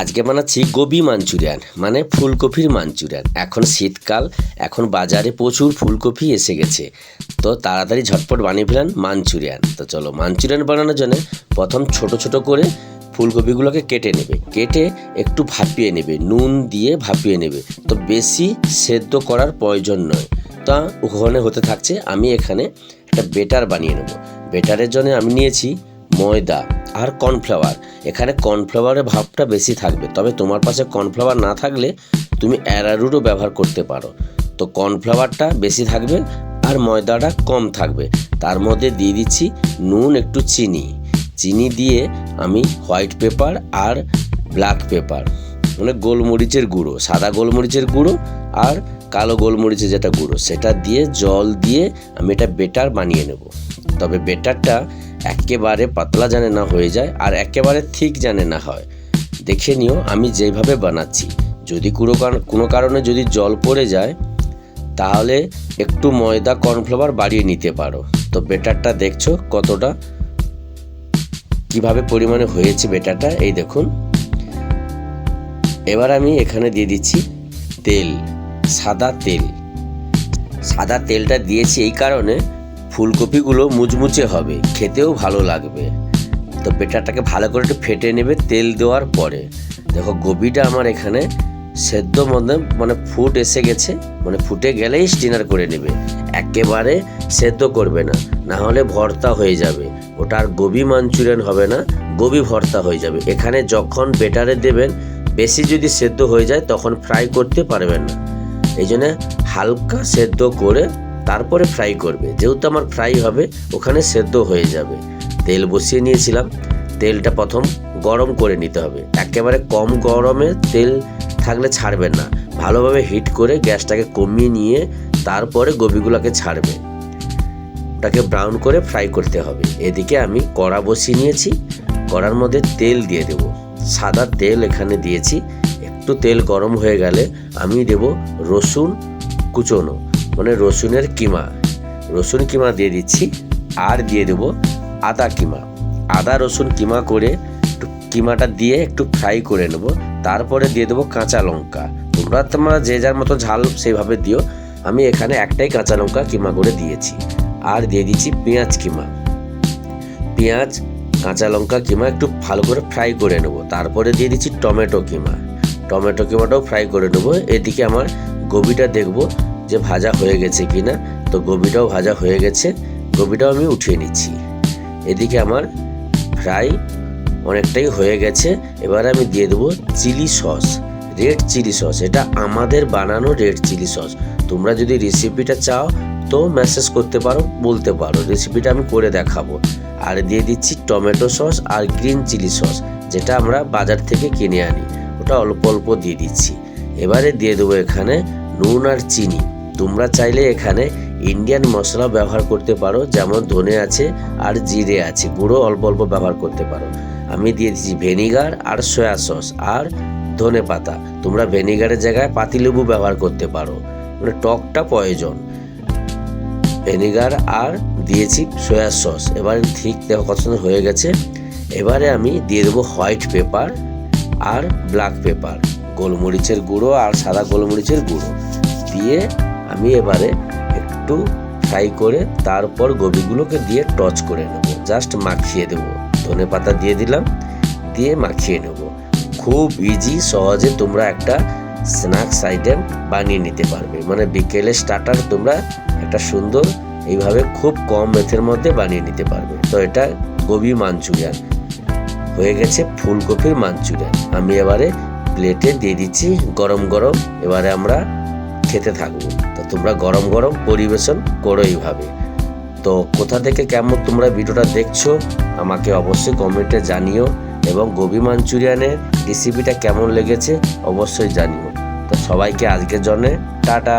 আজকে বানাচ্ছি Gobi Manchurian মানে ফুলকপির মাঞ্চুরিয়ান। এখন শীতকাল, এখন বাজারে প্রচুর ফুলকপি এসে গেছে। তো তাড়াতাড়ি ঝটপট বানিয়ে ফেলেন মাঞ্চুরিয়ান। তো চলো মাঞ্চুরিয়ান বানানোর জন্য প্রথম ছোট ছোট করে ফুলকপিগুলোকে কেটে নেবে। কেটে একটু ভাপিয়ে নেবে, নুন দিয়ে ভাপিয়ে নেবে। তো বেশি সেদ্ধ করার প্রয়োজন নয়। তা ওখানে হতে থাকছে, আমি এখানে একটা বেটার বানিয়ে নেব। বেটারের জন্য আমি নিয়েছি ময়দা। আর কর্নফ্লাওয়ার। এখানে কর্নফ্লাওয়ারের ভাবটা বেশি থাকবে। তবে তোমার পাশে কর্নফ্লাওয়ার না থাকলে তুমি অ্যারারুটও ব্যবহার করতে পারো। তো কর্নফ্লাওয়ারটা বেশি থাকবে আর ময়দাটা কম থাকবে। তার মধ্যে দিয়ে দিচ্ছি নুন, একটু চিনি। চিনি দিয়ে আমি হোয়াইট পেপার আর ব্ল্যাক পেপার। মানে গোলমরিচের গুঁড়ো, সাদা গোলমরিচের গুঁড়ো আর কালো গোলমরিচের যেটা গুঁড়ো, সেটা দিয়ে জল দিয়ে আমি এটা বেটার বানিয়ে নেব। তবে বেটারটা একেবারে পাতলা জানে না হয়ে যায় আর একেবারে ঠিক জানে না হয়। দেখে নিও, আমি যেভাবে বানাচ্ছি। যদি কোনো কোনো কারণে যদি জল পড়ে যায়, তাহলে একটু ময়দা, কর্নফ্লাওয়ার বাড়িয়ে নিতে পারো। তো বেটারটা দেখছ কতটা, কীভাবে পরিমাণে হয়েছে বেটারটা, এই দেখুন। এবার আমি এখানে দিয়ে দিচ্ছি তেল, সাদা তেল। সাদা তেলটা দিয়েছি এই কারণে ফুলকপিগুলো মুচমুচে হবে, খেতেও ভালো লাগবে। তো বেটারটাকে ভালো করে একটু ফেটে নেবে তেল দেওয়ার পরে। দেখো গোবিটা আমার এখানে সেদ্ধ মধ্যে মানে ফুট এসে গেছে মানে ফুটে গেলেই স্টিনার করে নেবে। একেবারে সেদ্ধ করবে না না হলে ভর্তা হয়ে যাবে। ওটা আর গোবি মাঞ্চুরিয়ান হবে না, গোবি ভর্তা হয়ে যাবে। এখানে যখন বেটারে দেবেন, বেশি যদি সেদ্ধ হয়ে যায়, তখন ফ্রাই করতে পারবেন না। এই জন্য হালকা সেদ্ধ করে তারপরে ফ্রাই করবে। যেহেতু আমার ফ্রাই হবে, ওখানে সেদ্ধ হয়ে যাবে। তেল বসিয়ে নিয়েছিলাম। তেলটা প্রথম গরম করে নিতে হবে। একেবারে কম গরমে তেল থাকলে ছাড়বেন না। ভালোভাবে হিট করে গ্যাসটাকে কমিয়ে নিয়ে তারপরে গোবিগুলোকে ছাড়বে। ওটাকে ব্রাউন করে ফ্রাই করতে হবে। এদিকে আমি কড়া বসিয়ে নিয়েছি। কড়ার মধ্যে তেল দিয়ে দেব। সাদা তেল এখানে দিয়েছি। একটু তেল গরম হয়ে গেলে আমি দেব রসুন কুচোনো। মানে রসুনের কিমা। রসুন কিমা দিয়ে দিচ্ছি, আর দিয়ে দেব আদা কিমা। আদা, রসুন কিমা করে একটু কিমাটা দিয়ে একটু ফ্রাই করে নেব। তারপরে দিয়ে দেবো কাঁচা লঙ্কা। তোমরা তোমরা যে যার মতো ঝাল সেইভাবে দিও। আমি এখানে একটাই কাঁচা লঙ্কা কিমা করে দিয়েছি। আর দিয়ে দিচ্ছি পেঁয়াজ কিমা। পেঁয়াজ, কাঁচা লঙ্কা কিমা একটু ভালো করে ফ্রাই করে নেব। তারপরে দিয়ে দিচ্ছি টমেটো কিমা। টমেটো কিমাটাও ফ্রাই করে নেব। এদিকে আমার গোবিটা দেখব। যে ভাজা হয়ে গেছে কি না তো গোবিটাও ভাজা হয়ে গেছে, গোবিটাও আমি উঠিয়ে নিচ্ছি। এদিকে আমার ফ্রাই অনেকটাই হয়ে গেছে, এবার আমি দিয়ে দেবো chilli sauce, red chilli sauce, এটা আমাদের বানানো রেড চিলি সস। তোমরা যদি রেসিপিটা চাও, তো মেসেজ করতে পারো, বলতে পারো, রেসিপিটা আমি করে দেখাবো। আর দিয়ে দিচ্ছি টমেটো সস আর গ্রিন চিলি সস, যেটা আমরা বাজার থেকে কিনে আনি, ওটা অল্প অল্প দিয়ে দিচ্ছি। এবারে দিয়ে দেবো এখানে নুন আর চিনি। তোমরা চাইলে এখানে ইন্ডিয়ান মশলা ব্যবহার করতে পারো, যেমন ধনে আছে আর জিরে আছে। গুঁড়ো অল্প অল্প ব্যবহার করতে পারো। আমি দিয়ে দিচ্ছি ভেনিগার আর সয়া সস আর ধনে পাতা। তোমরা ভেনিগারের জায়গায় পাতিলেবু ব্যবহার করতে পারো। মানে টকটা প্রয়োজন। ভিনেগার আর দিয়েছি সয়া সস এবার ঠিক দেখো কত হয়ে গেছে। এবারে আমি দিয়ে দেবো হোয়াইট পেপার আর ব্ল্যাক পেপার গোলমরিচের গুঁড়ো আর সাদা গোলমরিচের গুঁড়ো। দিয়ে আমি এবারে একটু ফ্রাই করে তারপর গোবিগুলোকে দিয়ে টচ করে নেব। জাস্ট মাখিয়ে দেবো। ধনে পাতা দিয়ে দিলাম, দিয়ে মাখিয়ে নেব। খুব ইজি সহজে তোমরা একটা স্ন্যাক্স আইটেম বানিয়ে নিতে পারবে। মানে বিকেলে স্টার্টার তোমরা একটা সুন্দর এইভাবে খুব কম মেথের মধ্যে বানিয়ে নিতে পারবে। তো এটা গোবি মাঞ্চুরিয়ান। হয়ে গেছে ফুলকপির মাঞ্চুরিয়ান। আমি এবারে প্লেটে দিয়ে দিচ্ছি গরম গরম। এবারে আমরা খেতে থাকব। তোমরা গরম গরম পরিবেশন করো এইভাবে। তো কোথা থেকে কেমন তোমরা ভিডিওটা দেখছ, আমাকে অবশ্যই কমেন্টে জানিও এবং গোবি মাঞ্চুরিয়ানের রেসিপিটা কেমন লেগেছে অবশ্যই জানিও। তো সবাইকে আজকের জন্যে টাটা।